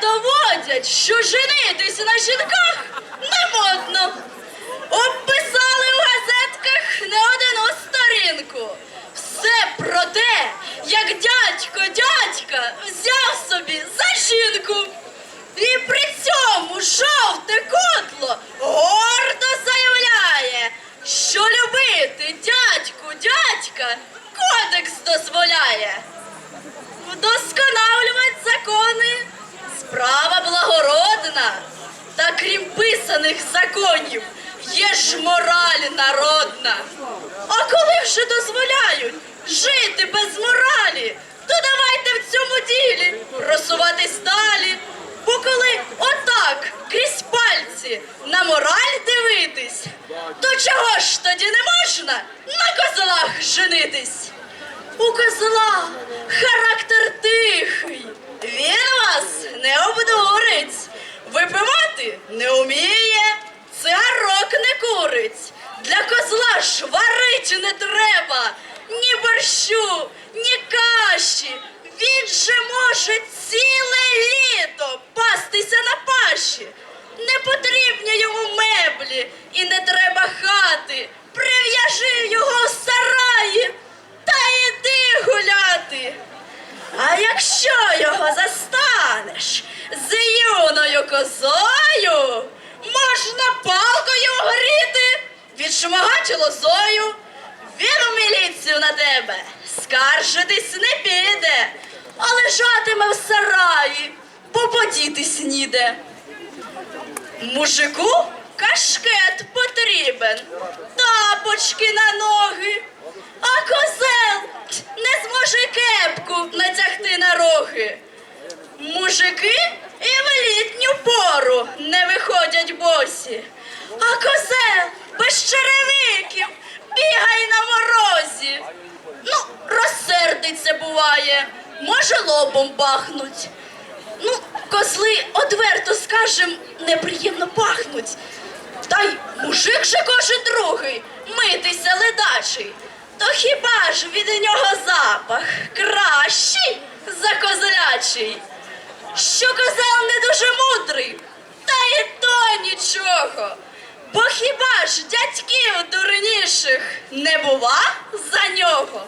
доводять, що женитись на жінках не модно. Обписали у газетках не одну сторінку. Все про те, як дядько дядька взяв собі за жінку. І при цьому жовте котло гордо заявляє, що любити дядьку дядька кодекс дозволяє. Вдосконалювати крім писаних законів, є ж мораль народна. А коли вже дозволяють жити без моралі, то давайте в цьому ділі просуватись далі. Бо коли отак крізь пальці на мораль дивитись, то чого ж тоді не можна на козлах женитись? У козла характер тихий, він вас не обдурить, випивати не уміє, цигарок не курить. Для козла ж варить не треба, ні борщу, ні каші. Він же може ціле літо пастися на паші. Не потрібні йому меблі і не треба хати. Прив'яжи його в сараї та йди гуляти. А якщо його застанеш з юною козою, можна палкою огріти, відшмагати лозою. Він у міліцію на тебе скаржитись не піде, а лежатиме в сараї, бо подітись ніде. Мужику кашкет потрібен, тапочки на ноги, а козел не зможе кепку натягти на роги. Мужики і в літню пору не виходять босі, а козел без може лобом бахнуть. Ну, козли, одверто скажем, неприємно пахнуть. Та й мужик же кожен другий, митися ледачий. То хіба ж від нього запах кращий за козлячий? Що козел не дуже мудрий, та і то нічого. Бо хіба ж дядьків дурніших не бува за нього?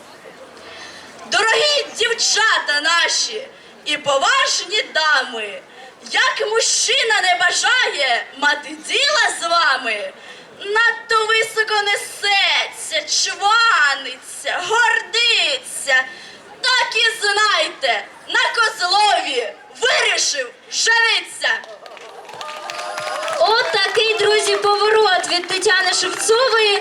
Дорогі дівчата наші і поважні дами, як мужчина не бажає мати діла з вами, надто високо несеться, чваниться, гордиться, так і знайте, на козлові вирішив жениться. От друзі, поворот від Тетяни Шевцової.